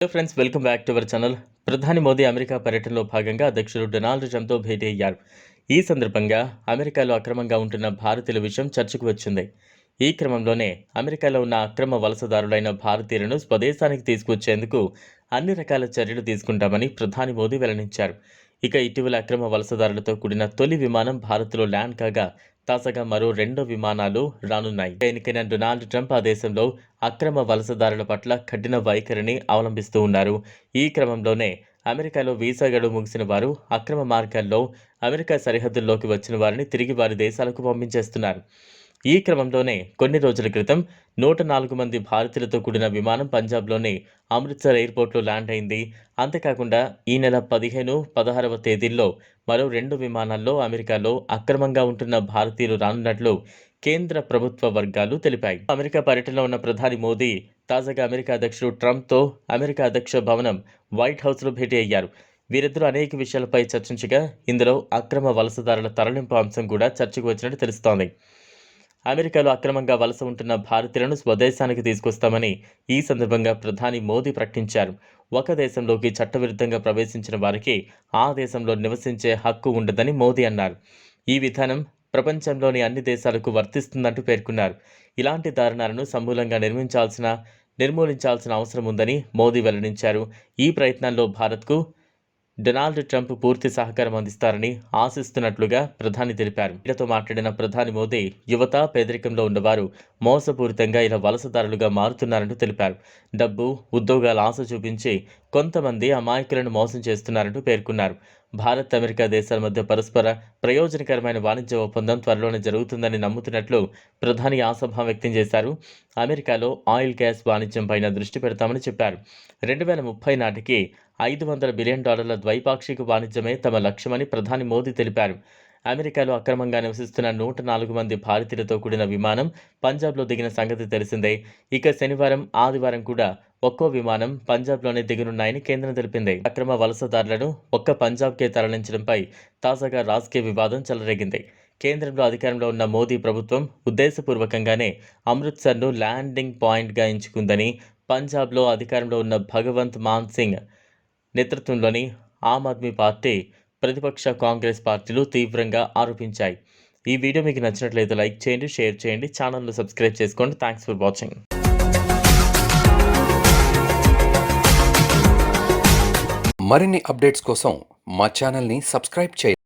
Hello friends welcome back to our channel ప్రధాని Modi America పర్యటనలో భాగంగా అధ్యక్షుడు డొనాల్డ్ ట్రంప్తో భేటీ అయ్యారు. ఈ సందర్భంగా అమెరికాలో అక్రమంగా ఉంటున్న భారతీయుల విషయం చర్చకు వచ్చింది. ఈ క్రమంలోనే అమెరికాలో ఉన్న అక్రమ వలసదారులైన భారతీయులను స్వదేశానికి తీసుకొచ్చేందుకు అన్ని రకాల చర్యలు తీసుకుంటామని ప్రధాని మోదీ వెల్లడించారు. ఇక ఇటీవల అక్రమ వలసదారులతో కూడిన తొలి విమానం భారత్లో ల్యాండ్ కాగా తాజాగా మరో రెండో విమానాలు రానున్నాయి. ఎన్నికైన డొనాల్డ్ ట్రంప్ ఆ దేశంలో అక్రమ వలసదారుల పట్ల కఠిన వైఖరిని అవలంబిస్తూ ఉన్నారు. ఈ క్రమంలోనే అమెరికాలో వీసా గడువు ముగిసిన వారు అక్రమ మార్గాల్లో అమెరికా సరిహద్దుల్లోకి వచ్చిన వారిని తిరిగి వారి దేశాలకు పంపించేస్తున్నారు. ఈ క్రమంలోనే కొన్ని రోజుల క్రితం నూట నాలుగు మంది భారతీయులతో కూడిన విమానం పంజాబ్లోని అమృత్సర్ ఎయిర్పోర్ట్లో ల్యాండ్ అయింది. అంతేకాకుండా ఈ నెల పదిహేను పదహారవ తేదీల్లో మరో రెండు విమానాల్లో అమెరికాలో అక్రమంగా ఉంటున్న భారతీయులు రానున్నట్లు కేంద్ర ప్రభుత్వ వర్గాలు తెలిపాయి. అమెరికా పర్యటనలో ఉన్న ప్రధాని మోదీ తాజాగా అమెరికా అధ్యక్షుడు ట్రంప్తో అమెరికా అధ్యక్ష భవనం వైట్ హౌస్లో భేటీ అయ్యారు. వీరిద్దరూ అనేక విషయాలపై చర్చించగా ఇందులో అక్రమ వలసదారుల తరలింపు అంశం కూడా చర్చకు వచ్చినట్టు తెలుస్తోంది. అమెరికాలో అక్రమంగా వలస ఉంటున్న భారతీయులను స్వదేశానికి తీసుకొస్తామని ఈ సందర్భంగా ప్రధాని మోదీ ప్రకటించారు. ఒక దేశంలోకి చట్టవిరుద్ధంగా ప్రవేశించిన వారికి ఆ దేశంలో నివసించే హక్కు ఉండదని మోదీ అన్నారు. ఈ విధానం ప్రపంచంలోని అన్ని దేశాలకు వర్తిస్తుందంటూ పేర్కొన్నారు. ఇలాంటి దారుణాలను సమూలంగా నిర్మించాల్సిన నిర్మూలించాల్సిన అవసరం ఉందని మోదీ వెల్లడించారు. ఈ ప్రయత్నాల్లో భారత్కు డొనాల్డ్ ట్రంప్ పూర్తి సహకారం అందిస్తారని ఆశిస్తున్నట్లుగా ప్రధాని తెలిపారు. వీళ్ళతో మాట్లాడిన ప్రధాని మోదీ యువత పేదరికంలో ఉన్నవారు మోసపూరితంగా ఇలా వలసదారులుగా మారుతున్నారంటూ తెలిపారు. డబ్బు ఉద్యోగాల ఆశ చూపించి కొంతమంది అమాయకులను మోసం చేస్తున్నారంటూ పేర్కొన్నారు. భారత్ అమెరికా దేశాల మధ్య పరస్పర ప్రయోజనకరమైన వాణిజ్య ఒప్పందం త్వరలోనే జరుగుతుందని నమ్ముతున్నట్లు ప్రధాని ఆశాభావం వ్యక్తం చేశారు. అమెరికాలో ఆయిల్ గ్యాస్ వాణిజ్యం పైన దృష్టి పెడతామని చెప్పారు. రెండు వేల ముప్పై నాటికి ఐదు వందల బిలియన్ డాలర్ల ద్వైపాక్షిక వాణిజ్యమే తమ లక్ష్యమని ప్రధాని మోదీ తెలిపారు. అమెరికాలో అక్రమంగా నివసిస్తున్న నూట నాలుగు మంది భారతీయులతో కూడిన విమానం పంజాబ్లో దిగిన సంగతి తెలిసిందే. ఇక శనివారం ఆదివారం కూడా ఒక్కో విమానం పంజాబ్లోనే దిగనున్నాయని కేంద్రం తెలిపింది. అక్రమ వలసదారులను ఒక్క పంజాబ్కే తరలించడంపై తాజాగా రాజకీయ వివాదం చెలరేగింది. కేంద్రంలో అధికారంలో ఉన్న మోదీ ప్రభుత్వం ఉద్దేశపూర్వకంగానే అమృత్సర్ను ల్యాండింగ్ పాయింట్గా ఎంచుకుందని పంజాబ్లో అధికారంలో ఉన్న భగవంత్ మాన్ సింగ్ నేతృత్వంలోని ఆమ్ ఆద్మీ పార్టీ ప్రతిపక్ష కాంగ్రెస్ పార్టీలు తీవ్రంగా ఆరోపించాయి. ఈ వీడియో మీకు నచ్చినట్లయితే లైక్ చేయండి షేర్ చేయండి ఛానల్ను సబ్స్క్రైబ్ చేసుకోండి. థ్యాంక్స్ ఫర్ వాచింగ్ మరిన్ని అప్డేట్స్ కోసం మా ఛానల్ని సబ్స్క్రైబ్ చేయండి.